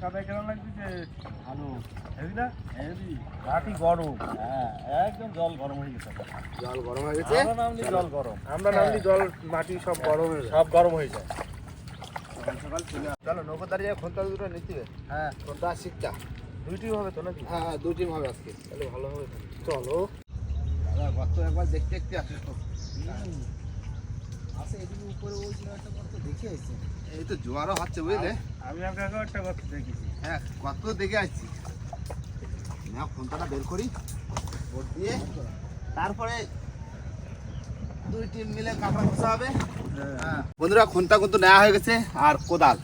কাদায় কেমন লাগছে ভালো। হেবি না? হেভি। মাটি গরম। হ্যাঁ একদম জল গরম হয়ে গেছে। জল গরম হয়ে গেছে? আমরা নামলি জল গরম। আমরা নামলি জল মাটি সব গরম হয়ে সব গরম হয়ে যায়। সকাল চলে চলো নৌকো দাঁড়িয়ে খন্তা দুটো নিতে হ্যাঁ। খন্তা আর শিকটা দুইটি হবে তো নাকি? হ্যাঁ হ্যাঁ দু হবে আজকে। তাহলে ভালো হবে চলো। দাদা গত একবার দেখতে দেখতে আসো আসে এদিকে উপরে ওই একটা কত দেখে আসছে এই তো জোয়ারও হচ্ছে বুঝলে? আমি আপনাকে একটা কথা দেখেছি হ্যাঁ কত দেখে আসছি। না ফোনটা বের করি। ভোট দিয়ে তারপরে দুই টিম মিলে কাপড়া খোসা হবে। হ্যাঁ। বন্ধুরা খুনটা কিন্তু নেওয়া হয়ে গেছে আর কোদাল।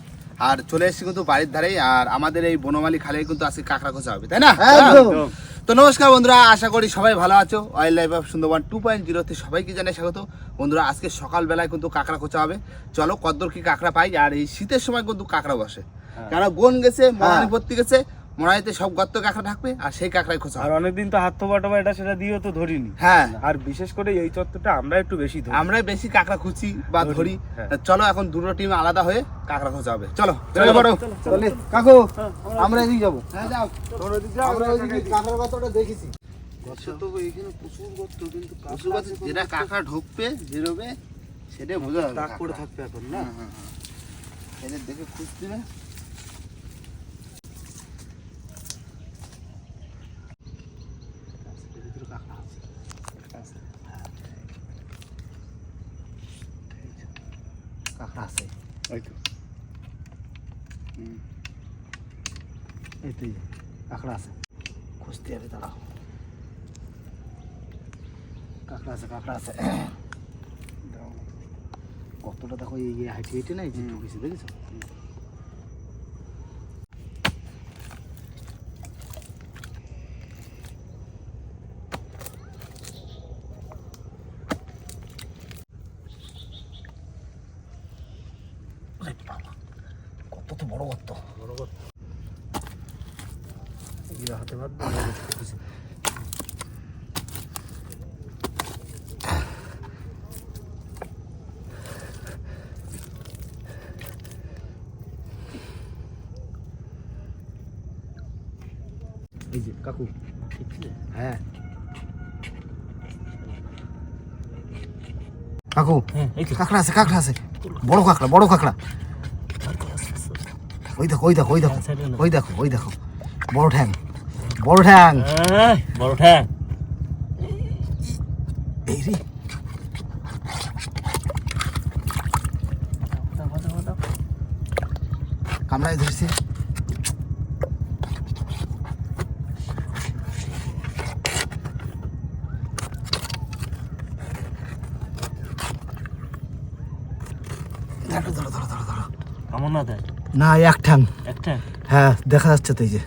আর চলে এসেছি কিন্তু বাড়ির ধারেই। আর আমাদের এই বনমালী খালে কিন্তু আজকে কাঁকড়া খোসা হবে তাই না। তো নমস্কার বন্ধুরা আশা করি সবাই ভালো আছো। Wildlife of Sundarban two point জিরোতে সবাইকে জানাই স্বাগত। বন্ধুরা আজকে সকালবেলায় কিন্তু কাঁকড়া খোঁচা হবে। চলো কদ্দর কি কাঁকড়া পাই আর এই শীতের সময় কিন্তু কাঁকড়া বসে। কেন গন গেছে মহানিপত্তি ভর্তি গেছে মরানিতে সব গর্ত কাঁকড়া থাকবে আর সেই কাঁকড়াই খোঁচা আর অনেকদিন তো হাত থোবা টোবা এটা সেটা দিয়েও তো ধরিনি। হ্যাঁ। আর বিশেষ করে এই চত্বরটা আমরা একটু বেশি ধরি। আমরা বেশি কাঁকড়া খুঁজি বা ধরি, হ্যাঁ। চলো এখন দুটো টিম আলাদা হয়ে কাঁকড়া খোঁজা হবে। চলো চলো, বড় চলে কাকু আমরা এদিকে যাব। হ্যাঁ যাও। তোমরা দিক যাও, আমরা ওইদিকে কাঁকড়ার গর্তটা দেখেছি। তো এখানে প্রচুর গর্ত কিন্তু পশু পাখি যেটা কাঁকড়া ঢুকবে বেরোবে সেটাই বোঝা যাবে দাগ পড়ে থাকবে এখন না? হ্যাঁ, হ্যাঁ, হ্যাঁ। দেখে খুঁজতে হবে কাঁকড়া আছে ওই তো এই তো এই যে, কাঁকড়া আছে খুঁজতে হবে দাঁড়াও কাঁকড়া আছে কাঁকড়া আছে কতটা দেখো এই যে হাইটে হাইটে না এই যে হুম। ঢুকেছে দেখেছ ওরে বাবা, কত তো বড় গর্ত বড় গর্ত এগুলো হাতে বাঁধবো এই যে। কাকু হ্যাঁ কাকু হ্যাঁ কাঁকড়া আছে কাঁকড়া আছে। বড় কাঁকড়া বড় কাঁকড়া। ওই দেখো ওই দেখো ওই দেখো ওই দেখো ওই দেখো। বড় ঠ্যাং। বড় ঠ্যাং। বড় ঠ্যাং। এই রে। কামড়ায় ধরছে। না এক ঠ্যাং। একটা হ্যাঁ দেখা যাচ্ছে তো এই যে।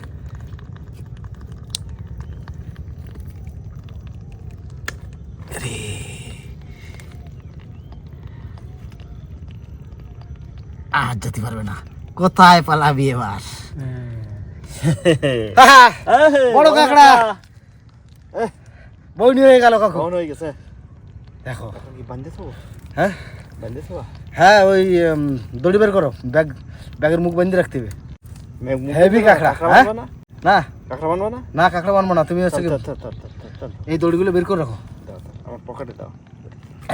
যেতে পারবে না। কোথায় পালাবি এবার? বড় কাঁকড়া। বইনি হয়ে গেল কাকু হয়ে গেছে। দেখো। কি বান্ধেছো হ্যাঁ? বান্ধেছো হ্যাঁ ওই দড়ি বের করো। ব্যাগ ব্যাগের মুখ বেঁধে রাখতে হবে। Heavy কাঁকড়া, হ্যাঁ? না? কাঁকড়া বানবা না? না কাঁকড়া বানবো না। তুমি হচ্ছে। এই দড়িগুলো বের করে রাখো। আমার পকেটে দাও।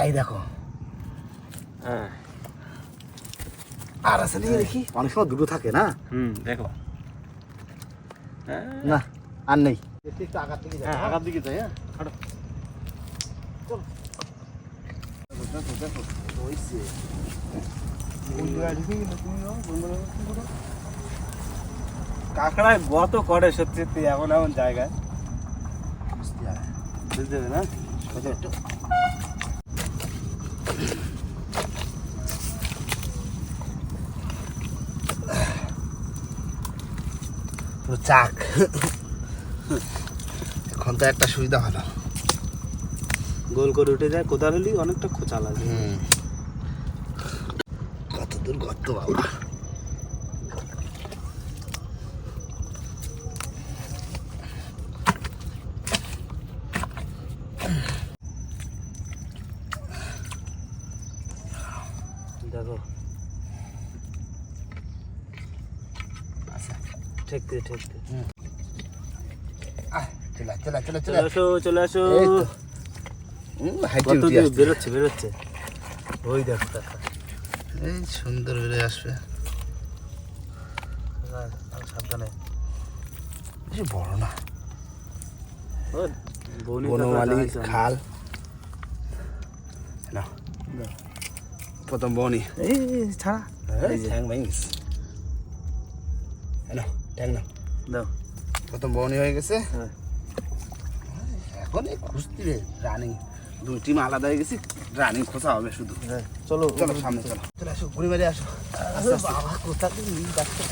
এই দেখো। হ্যাঁ। আর আছে নিয়ে দেখি। অনেক সময় দুটো থাকে না? হুম দেখো। না আর নেই। একটু আগার দিকে হ্যাঁ আগার দিকে যাই হ্যাঁ। হাঁটো। দেখো দেখো হইছে কাঁকড়ায় গত করে সত্যি সত্যি এমন এমন জায়গায়। বুঝতে হবে না? একটু চাক। এখন তো একটা সুবিধা হলো। গোল করে উঠে যায় কোদাল হলেই অনেকটা খোঁচা লাগে। হুম। কত দূর গর্ত বাবা। দেখো ঠেক দে ঠেক দে আহ, চলে চলে চলে চলে চলে আসো চলে আসো। এই তো। হুম, হাইটে কত উঠে দূর? আসছে। বেরোচ্ছে বেরোচ্ছে। ওই দেখো কাকা এই সুন্দর বেড়ে আসবে। সাবধানে। বড় না। ও খাল। না প্রথম বনি। এই ছাড়া। এই ঠ্যাং ভেঙে গেছে না দাও। প্রথম বনি হয়ে গেছে। হ্যাঁ। এখন এই খুঁজতি রে রানিং দুই টিম আলাদা হয়ে গেছি রানিং হবে শুধু। হ্যাঁ চলো। চলো সামনে চলো। চলে আসো ঘুরে বেড়ে আসো। আস্তে আস্তে। বাবা কোথা থেকে নিয়ে যাচ্ছে?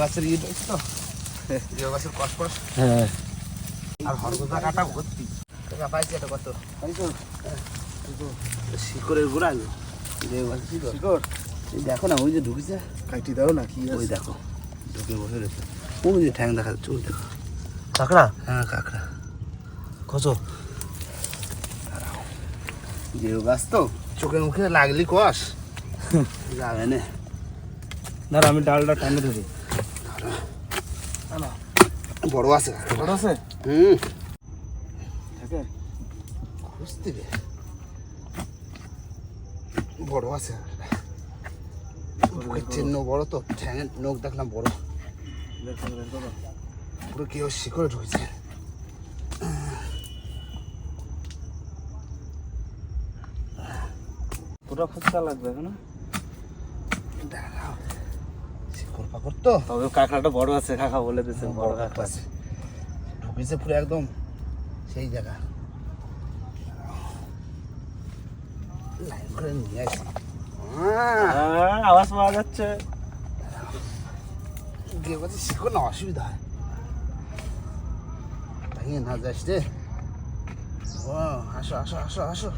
গাছের ইয়ে তো লেউ গাছের হ্যাঁ। আর কাটা ভর্তি। টাকা পাইছি এটা কত? পাইছো? শিকড়ের গোড়া গো লেউ গাছের শিকড়। শিকড়। এই দেখো না ওই যে ঢুকেছে। কাটি দাও না কি ওই দেখো ঢুকে বসে রয়েছে। ওই যে ঠ্যাং দেখা যাচ্ছে ওই দেখো কাকড়া হ্যাঁ কাঁকড়া কত লেউ গাছ তো চোখে মুখে লাগলি কষ যাবে না না আমি ডালটা টানে ধরি বড় আছে বড় আছে হুম থাকে খুঁজতে বড় আছে বড় তো ঠ্যাঙের নখ দেখলাম বড় পুরো কেউ শিকড়ে ঢুকেছে পুরো ফুচকা লাগবে দেখাও। শিকড় পাকড় তো তবে কাঁকড়াটা বড় আছে কাকা বলে দিয়েছে বড় কাঁকড়া আছে। ঢুকেছে পুরো একদম সেই জায়গা। লাইন করে নিয়ে আসি। হ্যাঁ, আওয়াজ পাওয়া যাচ্ছে। গিয়ে বলছি শিকড় না অসুবিধা হয় ভেঙে না যাস রে। ও আসো আসো আসো আসো।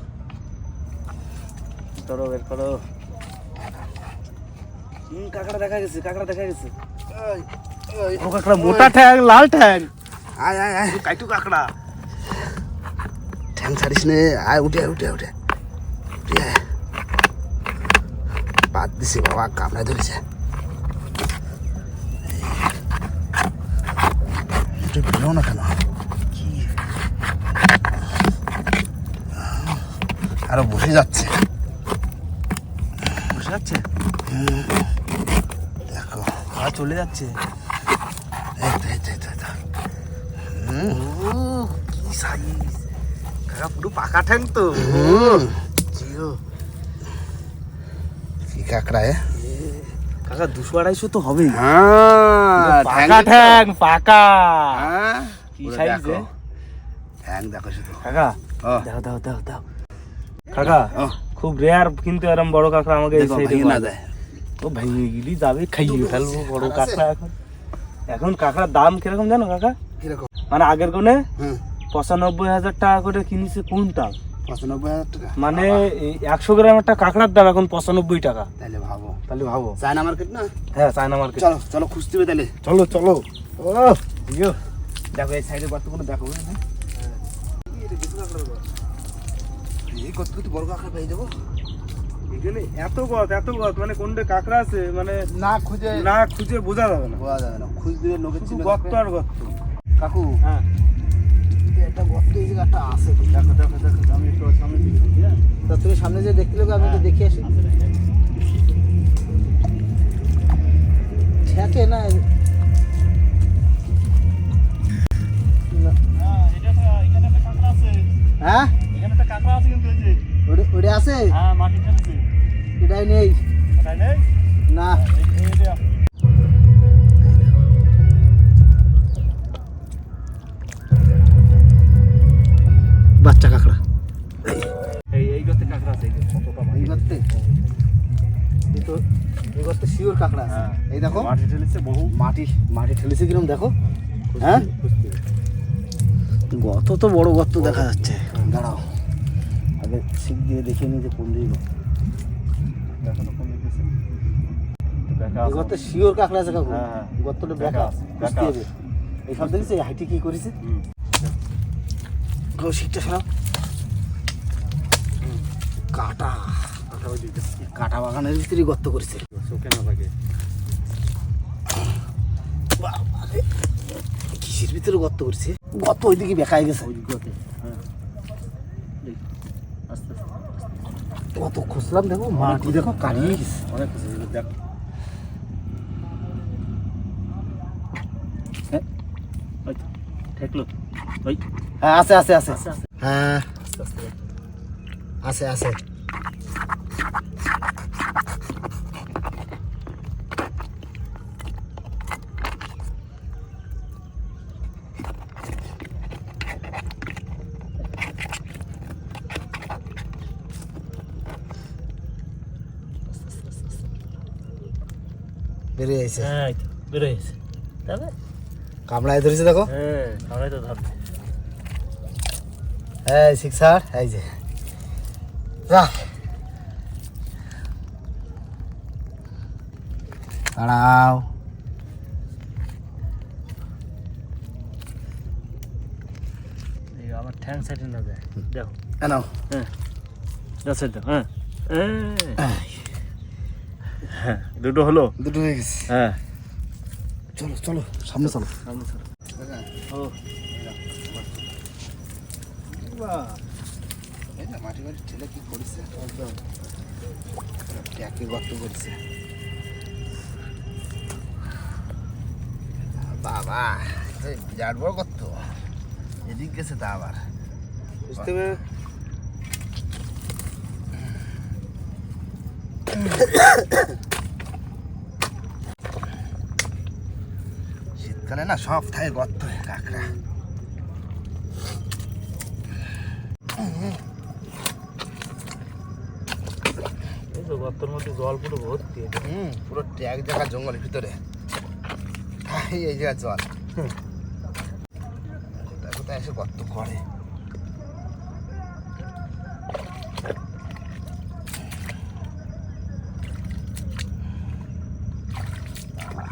ধরো বের করো। হুম কাঁকড়া দেখা গেছে কাঁকড়া দেখা গেছে। ও কাঁকড়া মোটা ঠ্যাং লাল ঠ্যাং। আয় আয় আয় কাইটু কাঁকড়া। ঠ্যাং ছাড়িস নে আয় উঠে উঠে উঠে। বাদ দিছি বাবা কামড়া ধরেছে। একটু বেরো না কেন? কি? আরও বসে যাচ্ছে। বসে যাচ্ছে? দেখো। আর চলে যাচ্ছে। কি সাইজ কাকা পুরো পাকা ঠ্যাং তো। জিও। কি কাঁকড়া এ? কাকা দুশো আড়াইশো তো হবেই। হ্যাঁ, পাকা ঠ্যাং পাকা। হ্যাঁ, কি দেখো। ঠ্যাং দেখো শুধু। কাকা দাও দাও দাও দাও। কাকা খুব রেয়ার কিন্তু এরম বড় কাঁকড়া আমাকে এই সাইডে না যায় ও ভেঙে গেলি যাবে খাইয়ে ফেলব বড় কাঁকড়া এখন। এখন কাঁকড়ার দাম কীরকম জানো কাকা? কীরকম? মানে আগের কোনে পঁচানব্বই হাজার টাকা করে কিনেছে টাকা মানে একশো গ্রাম একটা কাঁকড়ার দাম এখন পঁচানব্বই টাকা। তাহলে ভাবো। তাহলে ভাবো। চায়না মার্কেট না? হ্যাঁ চায়না মার্কেট। চলো চলো খুঁজতে হবে তাহলে। চলো চলো। ও ইয়ো। দেখো এই সাইডে গর্তগুলো দেখো হ্যাঁ। এই কত কত বড় কাঁকড়া পেয়ে যাব? এখানে এত গত এত গত মানে কোনটা কাঁকড়া আছে মানে না খুঁজে না খুঁজে বোঝা যাবে না। বোঝা যাবে না খুঁজ দিলে লোকের চিনে আর গর্ত। কাকু হ্যাঁ। একটা গর্ত এই জায়গাটা আছে দেখো দেখো দেখো আমি একটু সামনে দিকে দেখি, হ্যাঁ? তা তুমি সামনে যে দেখতে লোক আমি একটু দেখে আসি ঠেকে না হ্যাঁ, এখানে একটা কাঁকড়া আছে। হ্যাঁ এখানে একটা কাঁকড়া আছে কিন্তু এই যে। ওটা- ওটা আছে হ্যাঁ, মাটি ফেলছে। এটাই নেই ওটাই নেই? না তো গর্তে শিওর কাঁকড়া আছে। হ্যাঁ। এই দেখো। মাটি ঠেলেছে বহু। মাটি মাটি ঠেলেছে কিরম দেখো। হ্যাঁ। গর্ত তো বড় গর্ত দেখা যাচ্ছে। দাঁড়াও। আগে শিখ দিয়ে দেখে নিই যে কোন দিকে গর্ত। শিওর কাঁকড়া আছে কাকু। হ্যাঁ, হ্যাঁ। গর্তটা হবে। এই সব দেখেছি হাইটি কি করেছে? শিখটা সরাও। কাটা। কাটা বাগানের ভিতরে গর্ত করেছে চোখে না লাগে। বাবারে। ভিতরে গর্ত করছে? গর্ত ওইদিকে বেকায় গেছে। ওই দিকে হ্যাঁ। কত খুঁজলাম দেখো মাটি দেখো কারিয়ে গেছে। অনেক দেখ। ঠেকলো। ওই। হ্যাঁ আছে আছে আছে। হ্যাঁ। আছে আছে। বেরিয়ে আইছে। হ্যাঁ এই তো বেরো গেছে তবে কামড়ায় ধরেছে দেখো। হ্যাঁ আমরা তো ধরবে এই সিক্সার এই যে। যা। দাঁড়াও। আমার ঠ্যাং সাইডে না যায় দেখো। কেন হ্যাঁ। হ্যাঁ। হ্যাঁ দুটো হলো? দুটো হয়ে গেছে। হ্যাঁ। চলো চলো সামনে চলো। সামনে চলো ও মাটি বাড়ির ছেলে কি করেছে একদম ট্যাকে গর্ত করছে বাবা এই বিরাট বড় গর্ত এদিক গেছে তা আবার। বুঝতে পেরে শীতকালে না সব থাকে গর্ত হয় কাঁকড়া। গর্তের মধ্যে জল পুরো ভর্তি। হুম পুরো জায়গা জঙ্গলের ভিতরে। এই এই জায়গা জল। কোথায় কোথায় এসে গর্ত করে?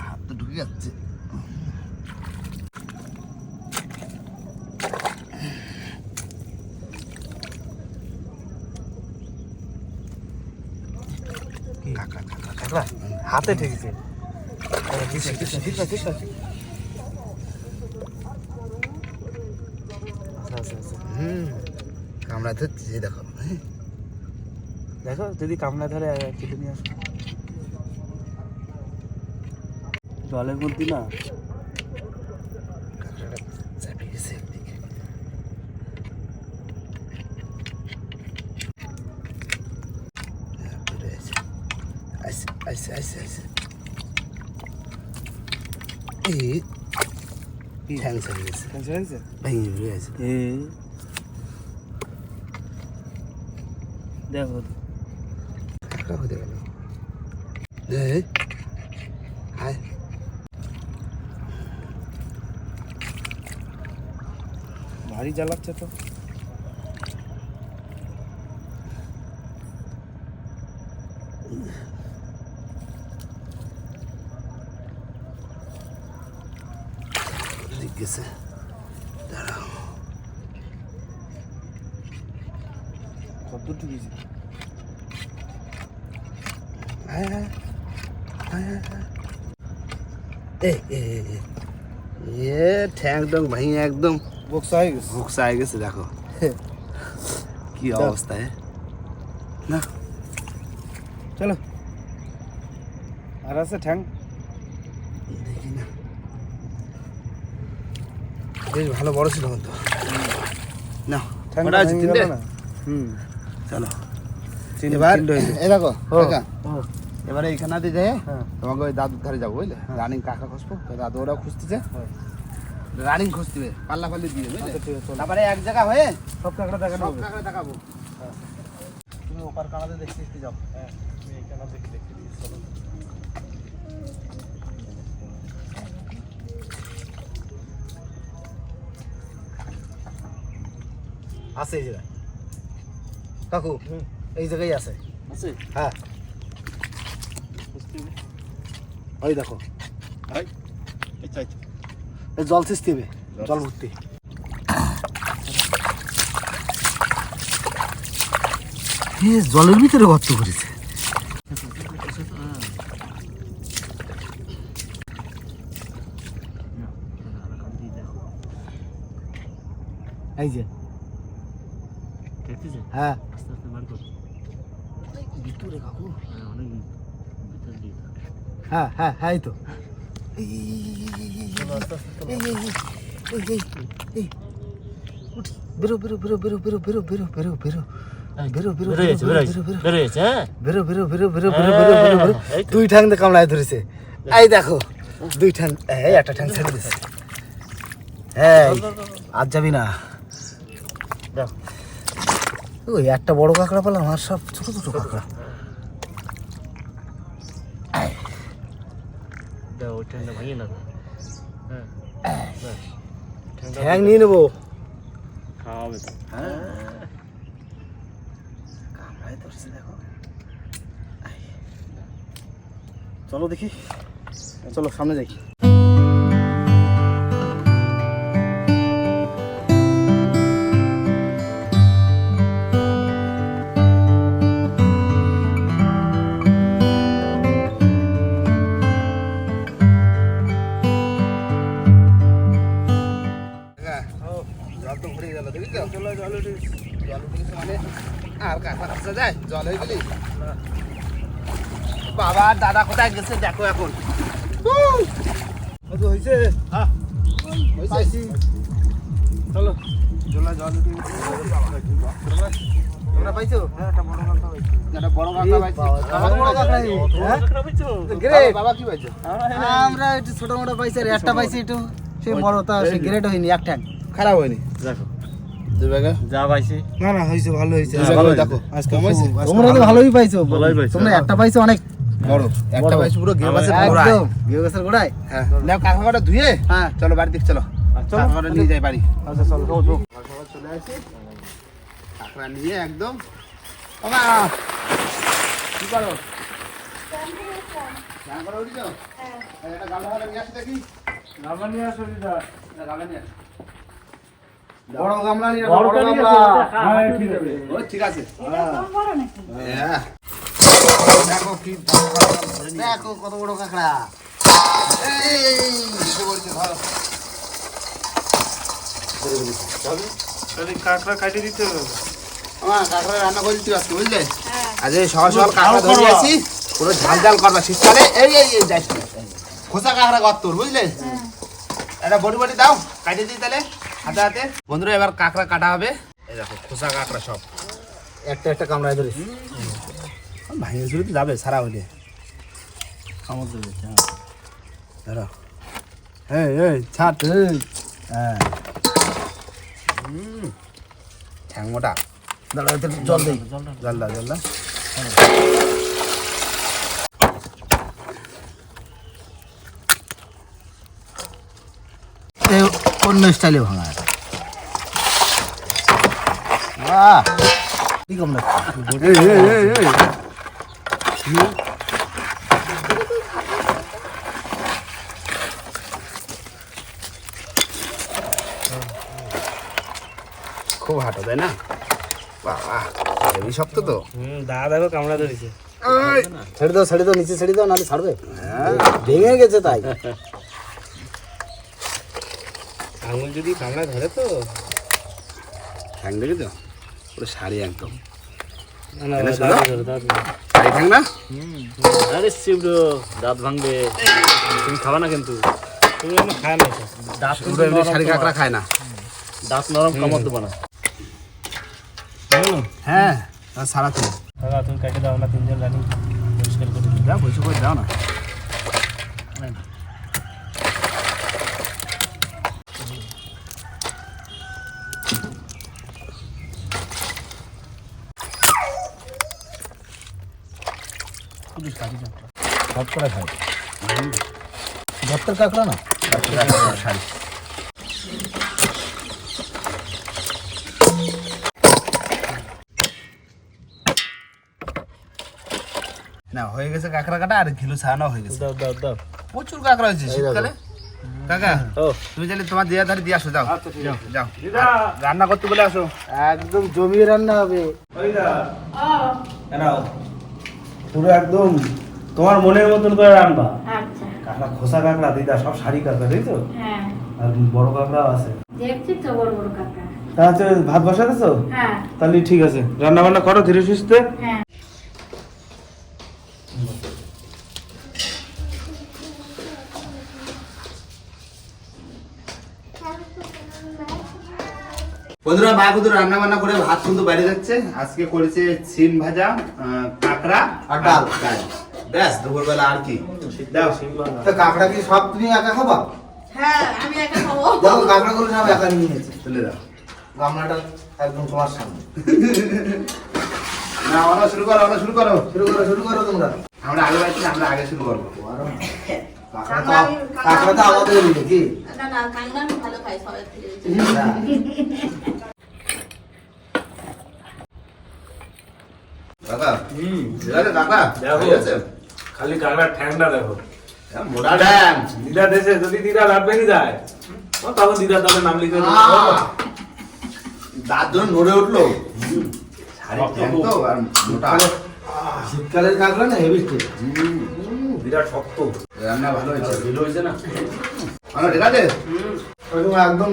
হাত তো ঢুকে যাচ্ছে কাঁকড়া কাঁকড়া কাঁকড়া হাতে ঠেকেছে। আচ্ছা আচ্ছা আচ্ছা। হুম কামড়া ধরছে দেখো। দেখো যদি কামড়া ধরে কেটে নিয়ে আসো। জলের মধ্যে না কাঁকড়াটা চাপে গেছে একদিকে হ্যাঁ, বেরোয় আছে। আইসে, আইসে, আইসে। এই, ঠ্যাং ছেড়ে গেছে। ভেঙে দেখো হতে গেল। এই, আয়। ভারী জ্বালাচ্ছে তো এদিক গেছে। দাঁড়াও। কত ঢুকেছি। এ ঠ্যাং টং একদম বক্সা হয়ে গেছে গেছে দেখো কি অবস্থায় না চলো আর আছে ঠ্যাং দেখি না বেশ ভালো বড় ছিল কিন্তু না ঠ্যাং আছে তিনটে হুম চলো। এবার এই দেখো কাকা, ও, এবারে এইখানে দিয়ে যায় হ্যাঁ। তোমাকে ওই দাদুর ধারে যাব বুঝলে? রানিং কাকা খুঁজবো দাদু ওরাও খুঁজতেছে। রানিং খুঁজতে পাল্লা পাল্লি দিয়ে আচ্ছা। তারপরে এক জায়গা হয়ে সব কাঁকড়া দেখানো সব কাঁকড়া দেখাবো। তুমি ওপার কানাতে দেখতে দেখতে যাও। হ্যাঁ আমি এখানে দেখে দেখে দিয়েছি চলো। আছে এই জায়গায়। কাকু এই জায়গায় আছে হ্যাঁ ওই দেখো জল সিস্টেমে জল ভর্তি জলের ভিতরে গর্ত করেছে এই যে দেখতেছে হ্যাঁ আস্তে আস্তে বার কর ভিতরে কাকু হ্যাঁ অনেক ভিতর দিয়ে হ্যাঁ হ্যাঁ হ্যাঁ তো বেরো বেরো বেরো বেরো বেরো হ্যাঁ? দুই ঠ্যাং দিয়ে কামড়ায় ধরেছে এই দেখো দুই ঠ্যাং একটা ঠ্যাং ছেড়ে দিছে হ্যাঁ আজ যাবি না। ওই একটা বড় কাঁকড়া পেলাম আর সব ছোট ছোট কাঁকড়া। হ্যাঁ, ব্যাস। ঠ্যাং নিয়ে নেব। খাওয়াবে তো। কামড়ায় ধরছে দেখো। চলো দেখি। চলো সামনে যাই। জল হয়ে গেলি? বাবা দাদা কোথায় গেছে দেখো এখন। হয়েছে হ্যাঁ। চলো। জল পাইছো? একটা বড় পাইছি। বড় হ্যাঁ? গ্রেট বাবা কি পাইছো? আমরা একটু ছোট মোটো পাইছি আর একটা পাইছি একটু। সে বড় তা সে গ্রেড হয়নি এক ট্যাঙ্ক খারাপ হয়নি। দেখো, দুই যা পাইছি। না না হয়েছে ভালো হয়েছে। দুই দেখো। আজকে তোমরা তো ভালোই পাইছো। ভালোই পাইছো। তোমরা একটা পাইছো অনেক। বড়। একটা পাইছি পুরো গেম আছে গোড়ায় হ্যাঁ। নাও ধুয়ে। হ্যাঁ। চলো বাড়ি দিকে চলো। চলো। নিয়ে যাই বাড়ি। আচ্ছা চলো চলো চলো। চলে আসি। কাঁকড়া নিয়ে একদম। ওমা কি করো? স্নান করে উঠেছ? এই একটা গামলা নিয়ে আসো দেখি। গামলা নিয়ে আসো দিদা। গামলা নিয়ে আসো। বড় গামলা নিয়ে বড় গামলা। হ্যাঁ, ঠিক আছে। ও ঠিক আছে। হ্যাঁ। দেখো কি দেখো কত বড় কাঁকড়া। এই এসে পড়ছে, কাঁকড়া কাটি দিতে হবে। আমার কাঁকড়া রান্না করে দিতে আজকে বুঝলে? হ্যাঁ আজ এই সকাল সকাল কাঁকড়া ধরে আছি পুরো ঝাল ঝাল করবা শীতকালে। এই এই এই যাইস খোসা কাঁকড়া কর তোর বুঝলে? একটা বড়ি বড়ি দাও কাটে দিই তাহলে। হাতে হাতে। বন্ধুরা এবার কাঁকড়া কাটা হবে। এই দেখো খোসা কাঁকড়া সব। একটা একটা কামড়ায় ধরিস। ভাঙে চুরি তো যাবে সারা হলে কামড় দেবে হ্যাঁ ধরো। এই এই ছাড় হ্যাঁ। ঠ্যাং মোটা দাঁড়া জল দেই জল দাও জল দাও এই অন্য স্টাইলে ভাঙা এটা। বাহ! খুব হাঁটো তাই না? বাবা হেভি শক্ত তো। হুম, দাদা দেখো কামড়া ধরেছে। ছেড়ে দাও ছেড়ে দাও নিচে ছেড়ে দাও নাহলে ছাড়বে। ভেঙে গেছে তাই। আঙুল যদি কামড়া ধরে তো? ঠ্যাং দেখি তো? পুরো শাড়ি একদম। না, ঠ্যাং আরে শিবরো, দাঁত ভাঙবে। তুমি খাবা না কিন্তু? তুমি খায় না দাঁত কাঁকড়া খায় না। দাঁত নরম কামড় দেবো না। হ্যাঁ সারা দাদা তুমি কেটে দাও না তিনজন রানি পরিষ্কার করে দিই। যাও করে দাও না। পুলিশ কাটি দাও সব খাই ভত্তের কাঁকড়া না? শাড়ি না হয়ে গেছে কাঁকড়া কাটা আর ঘিলু ছাড়ানো হয়ে গেছে। দাও দাও দাও। প্রচুর কাঁকড়া হয়েছে শীতকালে। কাকা ও। তুমি তাহলে তোমার দিয়া ধারে দিয়ে আসো যাও। যাও। যাও রান্না করতে বলে আসো। একদম জমিয়ে রান্না হবে। পুরো একদম তোমার মনের মতন করে রান্না। আচ্ছা। কাঁকড়া খোসা কাঁকড়া দিদা সব শাড়ি কাঁকড়া তাই তো? হ্যাঁ। আর বড় কাঁকড়াও আছে। দেখছি তো বড় বড় কাঁকড়া। তাহলে ভাত বসাতেছো? হ্যাঁ। তাহলে ঠিক আছে। রান্না বান্না করো ধীরে সুস্থে। হ্যাঁ। বন্ধুরা মা কিন্তু রান্না বান্না করে ভাত কিন্তু বাইরে যাচ্ছে। আজকে করেছে সিম ভাজা আহ, কাঁকড়া আর ডাল। ডাল। ব্যাস দুপুরবেলা আর কি। দাও। তা কাঁকড়া কি সব তুমি একা খাবা? হ্যাঁ আমি একা খাব। দেখো কাঁকড়াগুলো সব একা নিয়ে নিয়েছে। তুলে দাও। গামলাটা একদম তোমার সামনে। না অনা শুরু করো অনা শুরু করো। শুরু করো শুরু করো তোমরা। আমরা আগে বাড়ছি আমরা আগে শুরু করব। কাঁকড়া তো কাঁকড়া আমাদের কি? না না কাংনা আমি ভালো খাই সবাই কাকা হুম। কাকা দেখো। খালি কাঁকড়ার ঠ্যাংটা দেখো। হ্যাঁ, মোটা ড্যাম দিদা দেশে যদি দিদা রাত ভেঙে যায় ও তখন তবে নাম লিখে। দাঁত জন্য নড়ে উঠল শীতকালের কাঁকড়া না হেভি বিরাট শক্ত। রান্না ভালো হয়েছে। ভালো হয়েছে না? ভালো ঠিক আছে? একদম একদম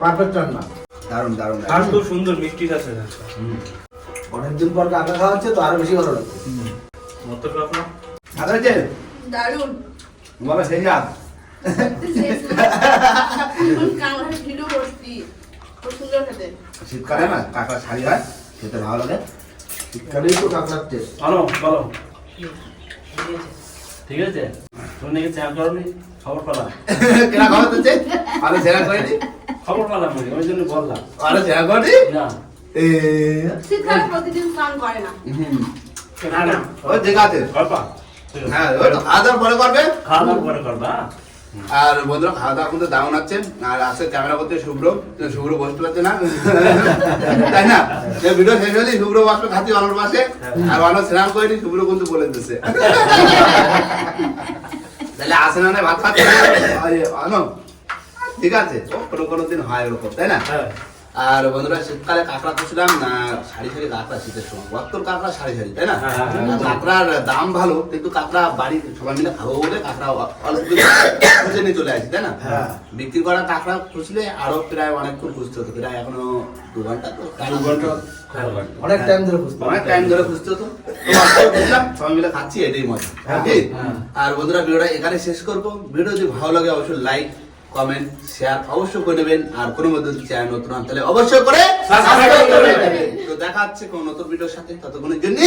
পারফেক্ট রান্না। দারুণ দারুণ। আর খুব সুন্দর মিষ্টি আছে অনেকদিন পর কাঁকড়া খাওয়া হচ্ছে তো আরও বেশি ভালো লাগছে মতো দারুণ। বাবা সেই যা শীতকালে না কাঁকড়া শাড়ি হয় খেতে ভালো লাগে। শীতকালেই তো কাঁকড়ার টেস্ট বলো বলো ঠিক আছে? তুমি নাকি চেয়ার করনি খবর পেলাম। কেনা খবর দিচ্ছে আরে জেরা করিনি খবর পেলাম বলি ওই জন্য বললাম। আরে জেরা করে না। এ শিক্ষা প্রতিদিন স্নান করে না। হুম। না না। ওই জায়গাতে গল্পা হ্যাঁ ওই আদার পরে করবে? খাওয়া পরে করবা আর বন্ধুরা, খাওয়া দাওয়া কিন্তু দারুণ আছে আর আছে ক্যামেরা করতে শুভ্র। শুভ্র বসতে পারছে না। তাই না? ভিডিও শেষ হলে শুভ্র বসবে খাতি অনর পাশে। আর অনর স্নান করেনি, শুভ্র কিন্তু বলে দিচ্ছে। তাহলে আসে না না ভাত ঠিক আছে। কোনো কোনো দিন হয় ওরকম, তাই না? হ্যাঁ। আর বন্ধুরা শীতকালে কাঁকড়া খুঁজছিলাম না সারি সারি কাঁকড়া শীতের সময়। বত্তর কাঁকড়া সারি সারি তাই না? হ্যাঁ, হ্যাঁ, হ্যাঁ। কাঁকড়ার দাম ভালো কিন্তু কাঁকড়া বাড়ি সবাই মিলে খাব বলে কাঁকড়া অল্প খুঁজে নিয়ে চলে আসি তাই না। বিক্রি করা কাঁকড়া খুঁজলে আরও প্রায় অনেকক্ষণ খুঁজতে হতো প্রায় এখনও দু ঘণ্টা তো অনেক টাইম ধরে খুঁজতে অনেক টাইম ধরে খুঁজতে হতো। সবাই মিলে খাচ্ছি এটাই মজা আর বন্ধুরা ভিডিওটা এখানে শেষ করব। ভিডিও যদি ভালো লাগে অবশ্যই লাইক কমেন্ট শেয়ার অবশ্যই করে দেবেন আর কোনো মধ্যে চ্যানেল নতুন হন তাহলে অবশ্যই করে Subscribe করে দেবেন। তো দেখা হচ্ছে কোন নতুন ভিডিওর সাথে ততক্ষণের জন্য